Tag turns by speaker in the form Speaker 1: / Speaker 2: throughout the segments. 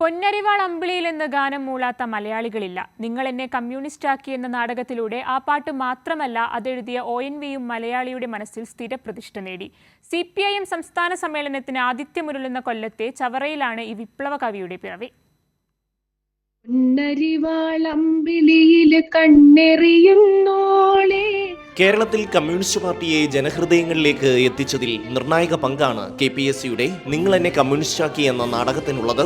Speaker 1: പൊന്നരിവാൾ അമ്പിളിയിൽ എന്ന് ഗാനം മൂളാത്ത മലയാളികളില്ല. നിങ്ങൾ എന്നെ കമ്മ്യൂണിസ്റ്റാക്കി എന്ന നാടകത്തിലൂടെ ആ പാട്ട് മാത്രമല്ല അതെഴുതിയ ഒ എൻ വിയും മലയാളിയുടെ മനസ്സിൽ സ്ഥിരപ്രതിഷ്ഠ നേടി. സി പി ഐ എം സംസ്ഥാന സമ്മേളനത്തിന് ആതിഥ്യമുരുളുന്ന കൊല്ലത്തെ ചവറയിലാണ് ഈ വിപ്ലവ കവിയുടെ പിറവി.
Speaker 2: പൊന്നരിവാളമ്പിളിയിൽ കണ്ണെറിയുന്നോളെ
Speaker 3: കേരളത്തിൽ കമ്മ്യൂണിസ്റ്റ് പാർട്ടിയെ ജനഹൃദയങ്ങളിലേക്ക് എത്തിച്ചതിൽ നിർണായക പങ്കാണ് കെ പി എസ് സിയുടെ നിങ്ങൾ എന്നെ കമ്മ്യൂണിസ്റ്റാക്കി എന്ന നാടകത്തിനുള്ളത്.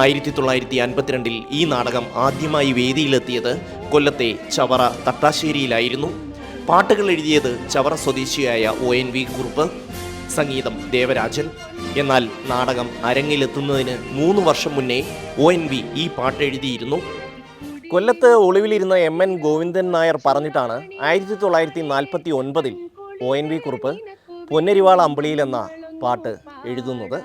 Speaker 3: ആയിരത്തി തൊള്ളായിരത്തി അൻപത്തിരണ്ടിൽ ഈ നാടകം ആദ്യമായി വേദിയിലെത്തിയത് കൊല്ലത്തെ ചവറ തട്ടാശ്ശേരിയിലായിരുന്നു. പാട്ടുകൾ എഴുതിയത് ചവറ സ്വദേശിയായ ഒ എൻ വി കുറുപ്പ് സംഗീതം ദേവരാജൻ. എന്നാൽ നാടകം അരങ്ങിലെത്തുന്നതിന് മൂന്ന് വർഷം മുന്നേ ഒ എൻ വി ഈ പാട്ട് എഴുതിയിരുന്നു. കൊല്ലത്ത് ഒളിവിലിരുന്ന എം എൻ ഗോവിന്ദൻ നായർ പറഞ്ഞിട്ടാണ് ആയിരത്തി തൊള്ളായിരത്തി നാൽപ്പത്തി ഒൻപതിൽ ഒ എൻ വി കുറുപ്പ് പൊന്നരിവാൾ അമ്പിളിയിൽ എന്ന പാട്ട് എഴുതുന്നത്.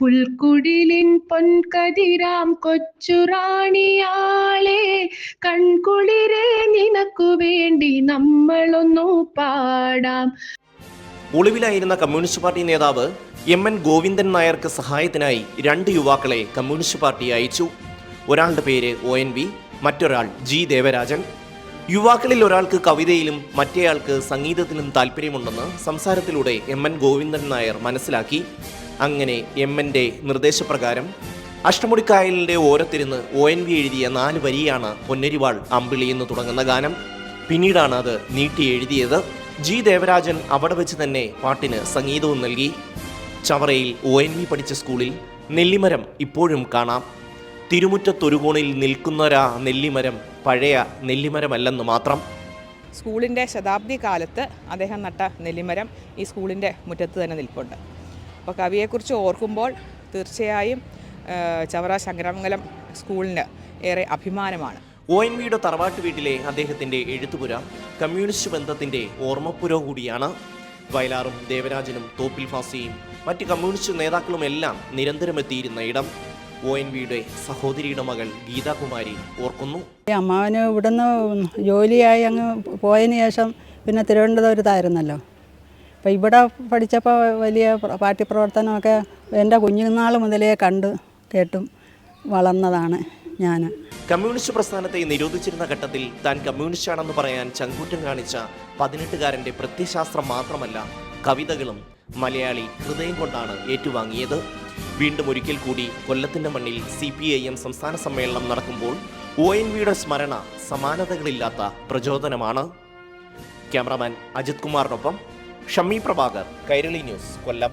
Speaker 2: പുൽക്കുടിലിൻ പൊൻകതിരാം കൊച്ചുറാണിയാളെ കൺകുളിരെ നിനക്കു വേണ്ടി നമ്മളൊന്നു പാടാം.
Speaker 3: ഒളിവിലായിരുന്ന കമ്മ്യൂണിസ്റ്റ് പാർട്ടി നേതാവ് എം എൻ ഗോവിന്ദൻ നായർക്ക് സഹായത്തിനായി രണ്ട് യുവാക്കളെ കമ്മ്യൂണിസ്റ്റ് പാർട്ടി അയച്ചു. ഒരാളുടെ പേര് ഒ എൻ വി മറ്റൊരാൾ ജി ദേവരാജൻ. യുവാക്കളിൽ ഒരാൾക്ക് കവിതയിലും മറ്റേയാൾക്ക് സംഗീതത്തിലും താല്പര്യമുണ്ടെന്ന് സംസാരത്തിലൂടെ എം എൻ ഗോവിന്ദൻ നായർ മനസ്സിലാക്കി. അങ്ങനെ എം എന്റെ നിർദ്ദേശപ്രകാരം അഷ്ടമുടിക്കായലിന്റെ ഓരത്തിരുന്ന് ഒ എൻ വി എഴുതിയ നാല് വരിയാണ് പൊന്നരിവാൾ അമ്പിളി എന്ന് തുടങ്ങുന്ന ഗാനം. പിന്നീടാണ് അത് നീട്ടി എഴുതിയത്. ജി ദേവരാജൻ അവിടെ വെച്ച് തന്നെ പാട്ടിന് സംഗീതവും നൽകി. ചവറയിൽ ഒ എൻ വി പഠിച്ച സ്കൂളിൽ നെല്ലിമരം ഇപ്പോഴും കാണാം. തിരുമുറ്റത്തൊരുകോണിൽ നിൽക്കുന്നൊരാ നെല്ലിമരം പഴയ നെല്ലിമരമല്ലെന്ന് മാത്രം.
Speaker 4: സ്കൂളിന്റെ ശതാബ്ദി കാലത്ത് അദ്ദേഹം നട്ട നെല്ലിമരം ഈ സ്കൂളിന്റെ മുറ്റത്ത് തന്നെ നിൽപ്പുണ്ട്. അപ്പോൾ കവിയെക്കുറിച്ച് ഓർക്കുമ്പോൾ തീർച്ചയായും ചവറ ശങ്കരമംഗലം സ്കൂളിന് ഏറെ അഭിമാനമാണ്.
Speaker 3: ഒ എൻ വിയുടെ തറവാട്ട് വീട്ടിലെ അദ്ദേഹത്തിന്റെ എഴുത്തുപുര കമ്മ്യൂണിസ്റ്റ് ബന്ധത്തിന്റെ ഓർമ്മപ്പുര കൂടിയാണ്. വയലാറും ദേവരാജനും തോപ്പിൽ ഫാസിയും മറ്റ് കമ്മ്യൂണിസ്റ്റ് നേതാക്കളും എല്ലാം നിരന്തരം എത്തിയിരുന്ന ഇടം. ഒ എൻ വിയുടെ സഹോദരിയുടെ മകൾ ഗീതാകുമാരി ഓർക്കുന്നു.
Speaker 5: അമ്മാവന് ഇവിടുന്ന് ജോലിയായി അങ്ങ് പോയതിന് ശേഷം പിന്നെ തിരുവനന്തപുരത്തായിരുന്നല്ലോ. അപ്പോൾ ഇവിടെ പഠിച്ചപ്പോൾ വലിയ പാർട്ടി പ്രവർത്തനമൊക്കെ എന്റെ കുഞ്ഞുനാൾ മുതലേ കണ്ട് കേട്ടും വളർന്നതാണ് ഞാൻ
Speaker 3: കമ്മ്യൂണിസ്റ്റ് പ്രസ്ഥാനത്തെ നിരോധിച്ചിരുന്ന ഘട്ടത്തിൽ താൻ കമ്മ്യൂണിസ്റ്റാണെന്ന് പറയാൻ ചങ്കൂറ്റം കാണിച്ച പതിനെട്ടുകാരന്റെ പ്രത്യശാസ്ത്രം മാത്രമല്ല കവിതകളും മലയാളി ഹൃദയം കൊണ്ടാണ് ഏറ്റുവാങ്ങിയത്. വീണ്ടും ഒരിക്കൽ കൂടി കൊല്ലത്തിന്റെ മണ്ണിൽ സി പി ഐ എം സംസ്ഥാന സമ്മേളനം നടക്കുമ്പോൾ ഒ എൻ വിയുടെ സ്മരണ സമാനതകളില്ലാത്ത പ്രചോദനമാണ്. ക്യാമറാമാൻ അജിത് കുമാറിനൊപ്പം ഷമ്മി പ്രഭാകർ കൈരളി ന്യൂസ് കൊല്ലം.